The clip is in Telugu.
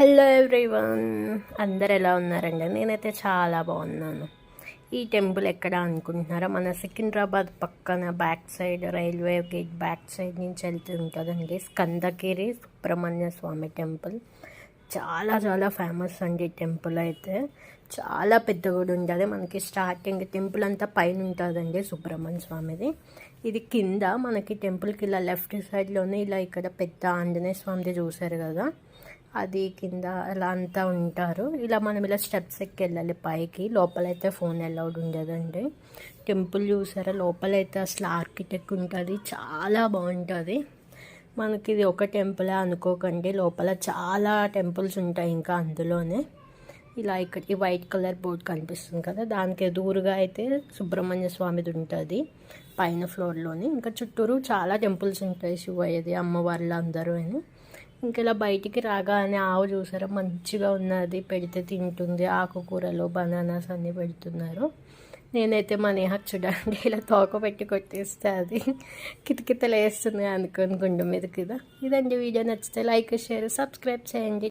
హలో ఎవ్రీవన్ అందరు ఎలా ఉన్నారండి? నేనైతే చాలా బాగున్నాను. ఈ టెంపుల్ ఎక్కడ అనుకుంటున్నారా? మన సికింద్రాబాద్ పక్కన back side railway gate back side నుంచి వెళ్తూ ఉంటుందండి. స్కందగిరి సుబ్రహ్మణ్య స్వామి టెంపుల్. చాలా చాలా ఫేమస్ అండి ఈ టెంపుల్ అయితే. చాలా పెద్ద గుడి ఉంటుంది. మనకి స్టార్టింగ్ టెంపుల్ అంతా పైన ఉంటుందండి సుబ్రహ్మణ్య స్వామిది. ఇది కింద మనకి టెంపుల్కి ఇలా లెఫ్ట్ సైడ్లోనే ఇలా ఇక్కడ పెద్ద ఆంజనేయ స్వామిది చూశారు కదా. అది కింద అలా అంతా ఉంటారు. ఇలా మనం ఇలా స్టెప్స్ ఎక్కి వెళ్ళాలి పైకి. లోపలైతే ఫోన్ అలౌడ్ ఉండదండి. టెంపుల్ చూసారా? లోపలైతే అసలు ఆర్కిటెక్ట్ ఉంటుంది. చాలా బాగుంటుంది. మనకి ఇది ఒక టెంపులే అనుకోకండి. లోపల చాలా టెంపుల్స్ ఉంటాయి ఇంకా అందులోనే. ఇలా ఇక్కడ ఈ వైట్ కలర్ బోర్డ్ కనిపిస్తుంది కదా? దానికి ఎదురుగా అయితే సుబ్రహ్మణ్య స్వామిది ఉంటుంది. పైన ఫ్లోర్లోని ఇంకా చుట్టూరు చాలా టెంపుల్స్ ఉంటాయి శివయ్యది అమ్మవార్లు అందరూ అని ఇంకా ఇలా బయటికి రాగానే ఆవు చూసారా? మంచిగా ఉన్నది. పెడితే తింటుంది. ఆకుకూరలు బనానాస్ అన్నీ పెడుతున్నారు. నేనైతే మా నేహకు చూడండి ఇలా తోక పెట్టి కొట్టేస్తే అది కితకితలు వేస్తుంది అనుకోని గుండె మీద కదా. ఇదండి వీడియో నచ్చితే లైక్ షేర్ సబ్స్క్రైబ్ చేయండి.